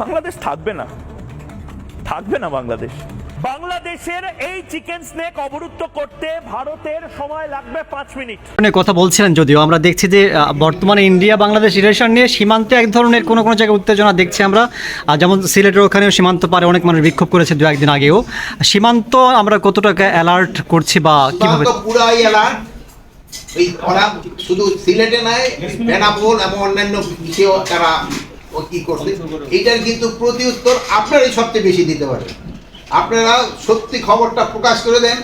বাংলাদেশ থাকবে না। থাকবে না বাংলাদেশ। বাংলাদেশের এই চিকেন স্নেক অবরুদ্ধ করতে ভারতের সময় লাগবে পাঁচ মিনিট। আপনি কথা বলছিলেন যদিও আমরা দেখছি যে বর্তমানে ইন্ডিয়া বাংলাদেশ রিলেশন নিয়ে সীমান্তে এক ধরনের কোনো কোনো জায়গায় উত্তেজনা দেখছি আমরা। যেমন সিলেটের ওখানেও সীমান্ত পারে অনেক মানুষ বিক্ষোভ করেছে দু একদিন আগেও। সীমান্ত আমরা কতটা অ্যালার্ট করছি বা কীভাবে পুরাই এই ওরা শুধু সিলেটে নয় বেনাপোল এবং অন্যান্য তারা ও কি করছে? এইটার কিন্তু প্রতি উত্তর আপনারাই সবচেয়ে বেশি দিতে পারেন আপনারা সত্যি খবরটা প্রকাশ করে দেন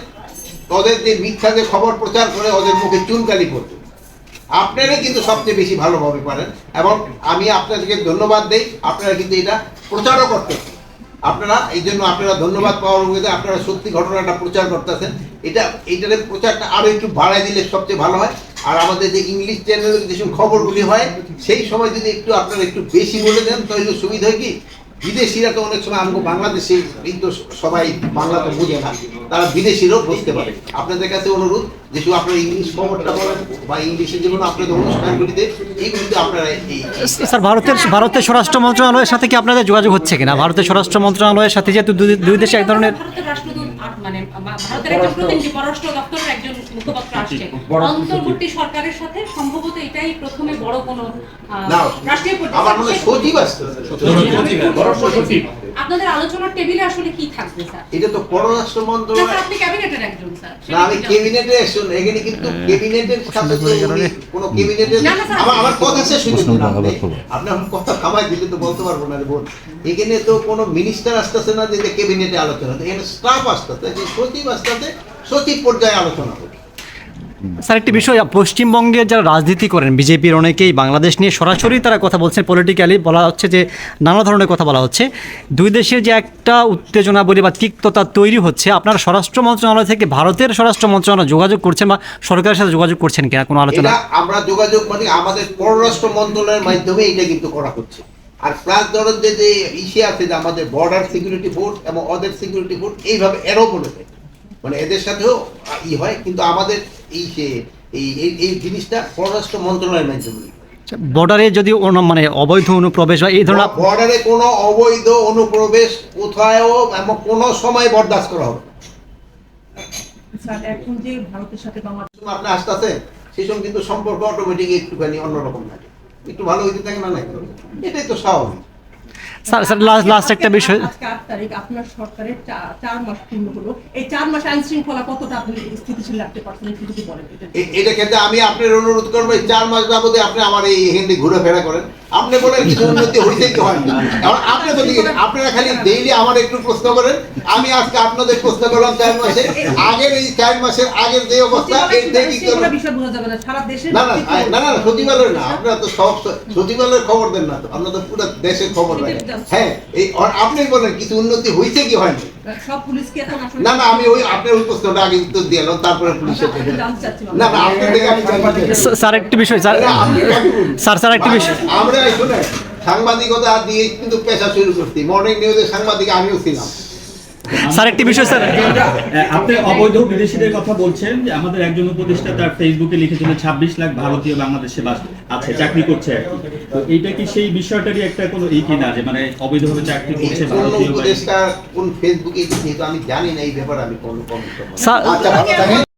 ওদের যে মিথ্যা যে খবর প্রচার করে ওদের মুখে চুনকালি করবে আপনারাই কিন্তু সবচেয়ে বেশি ভালোভাবে পারেন এবং আমি আপনাদেরকে ধন্যবাদ দেই আপনারা কিন্তু এটা প্রচারও করতেছেন আপনারা এই জন্য আপনারা ধন্যবাদ পাওয়ার মধ্যে আপনারা সত্যি ঘটনাটা প্রচার করতেছেন। এটা এইটার প্রচারটা আরও একটু বাড়ায় দিলে সবচেয়ে ভালো হয়। আর আমাদের যে ইংলিশ চ্যানেলে যেসব খবরগুলি হয়, সেই সময় যদি একটু আপনারা একটু বেশি বলে দেন, তাহলে সুবিধা হয় কি? বিদেশিরা তো অনেক সময় আমাকে বাংলাদেশি কিন্তু সবাই বাংলা তো বুঝে না, তারা বিদেশিরাও বুঝতে পারে। আপনাদের কাছে অনুরোধ যে শুধু আপনারা ইংলিশ খবরটা বলেন বা ইংলিশে যেগুলো আপনাদের অনুষ্ঠানগুলিতে এইগুলিতে আপনারা এই স্যার, ভারতের ভারতের স্বরাষ্ট্র মন্ত্রণালয়ের সাথে কি আপনাদের যোগাযোগ হচ্ছে কিনা? ভারতের স্বরাষ্ট্র মন্ত্রণালয়ের সাথে যেহেতু দুই- দেশে এক ধরনের মানে ভারতের একজন প্রতিনিধি পররাষ্ট্র দপ্তরের একজন মুখপাত্র আসছে অন্তর্বর্তী সরকারের সাথে সম্ভবত এটাই প্রথমে বড় কোনো রাষ্ট্রীয় আমার মনে হয় আসছে সচিব। আপনাদের আলোচনার টেবিলে আসলে কি থাকবে স্যার? এটা তো পররাষ্ট্র মন্ত্রণালয়। স্যার, আপনি ক্যাবিনেটের একজন স্যার। না আমি ক্যাবিনেটে একজন এখানে কিন্তু ক্যাবিনেটের সাথে কোনো ক্যাবিনেটের না, না। আমার আমার কথা শেষ হইতে দিন আপনি আপনি আমার কথা থামাই দিলে তো বলতে পারব না রে বোন। এখানে তো কোনো মিনিস্টার আসতেছে না যে যে ক্যাবিনেটে আলোচনা এখানে স্টাফ আসতেছে যে সচিব আসতেছে সচিব পর্যায়ে আলোচনা হবে। স্যার একটি বিষয় পশ্চিমবঙ্গের যারা রাজনীতি করেন বিজেপির অনেকেই বাংলাদেশ নিয়ে সরাসরি তারা কথা বলছেন পলিটিক্যালি বলা হচ্ছে যে নানা ধরনের কথা বলা হচ্ছে। দুই দেশের যে একটা উত্তেজনা বলি বা তিক্ততা তৈরি হচ্ছে আপনার স্বরাষ্ট্র মন্ত্রণালয় থেকে ভারতের স্বরাষ্ট্র মন্ত্রণালয় যোগাযোগ করছেন বা সরকারের সাথে যোগাযোগ করছেন কিনা কোনো আলোচনা? আমরা যোগাযোগ মানে আমাদের পররাষ্ট্র মন্ত্রণালয়ের মাধ্যমে এটা কিন্তু করা হচ্ছে। আর প্লাস ধরেন যে যে ইসে আছে যে আমাদের বর্ডার সিকিউরিটি ফোর্স এবং অদের সিকিউরিটি ফোর্স এইভাবে এরও বলেছে মানে এদের সাথেও ই হয় কিন্তু আমাদের এই এই এই- এই জিনিসটা পররাষ্ট্র মন্ত্রণালয়ের মাধ্যমে বর্ডারে যদি অন্য- মানে অবৈধ অনুপ্রবেশ হয় এই ধরনের বর্ডারে কোনো অবৈধ অনুপ্রবেশ কোথায়ও এবং কোনো সময় বরদাস্ত করা হবে না। স্যার এখন যে ভারতের সাথে বাংলাদেশ যখন আপনি সেই সময় কিন্তু সম্পর্ক অটোমেটিক একটুখানি অন্যরকম থাকে একটু ভালো হইতে থাকে না না এটাই তো স্বাভাবিক। স্যার স্যার লাস্ট লাস্ট একটা বিষয় তারিখ আপনার সরকারের চার মাস পূর্ণ হলো। এই চার মাস আইন শৃঙ্খলা কতটা আপনি স্থিতিশীল রাখতে পারছেন একটু যদি বলেন। এটা ক্ষেত্রে আমি আপনার অনুরোধ করব চার মাস বাবদে আপনি আমার এই হিন্দি ঘুরেফেরা করেন। আপনি বলেন কিছু উন্নতি হইতে কি হয় না এখন আপনি তো আপনারা খালি ডেইলি আমার একটু প্রশ্ন করেন। আমি আজকে আপনাদের প্রশ্ন করলাম চার মাসে। আগের এই চার মাসের আগের যে অবস্থা এর থেকে কি সচিবালয় করবেন? বিষয় বোঝা যাবে না। না না না না না, আপনারা তো সব সচিবালয়ের খবর দেন না তো। আপনারা তো পুরো দেশের খবর রাখেন হ্যাঁ এই আর আপনি বলেন কিছু উন্নতি হয়েছে কি হয়নি? সব পুলিশকে এখন আসলে না না আমি ওই আপনার ওই প্রশ্নটা আগে উত্তর দিয়ে তারপরে পুলিশের না না আপনার থেকে আমি জানতে চাই। স্যার- একটি বিষয় স্যার। স্যার স্যার একটি বিষয়। আমরা এই শুনে সাংবাদিকতা দিয়ে কিন্তু পেশা শুরু করছি। মর্নিং নিউজের সাংবাদিক আমিও ছিলাম। স্যার একটি বিষয় স্যার। আপনি অবৈধ বিদেশিদের কথা বলছেন যে আমাদের একজন উপদেষ্টা তার ফেসবুকে লিখেছিল ছাব্বিশ লাখ ভারতীয় বাংলাদেশে বাস আছে চাকরি করছে। তো এইটা কি সেই বিষয়টারই একটা কোনো ই কিনা যে মানে অবৈধভাবে চাকরি এই করছে কোন ভারতীয় উপদেষ্টা কোন ফেসবুকে যেহেতু আমি জানি না এই ব্যাপারে আমি কোন কমেন্ট করব আচ্ছা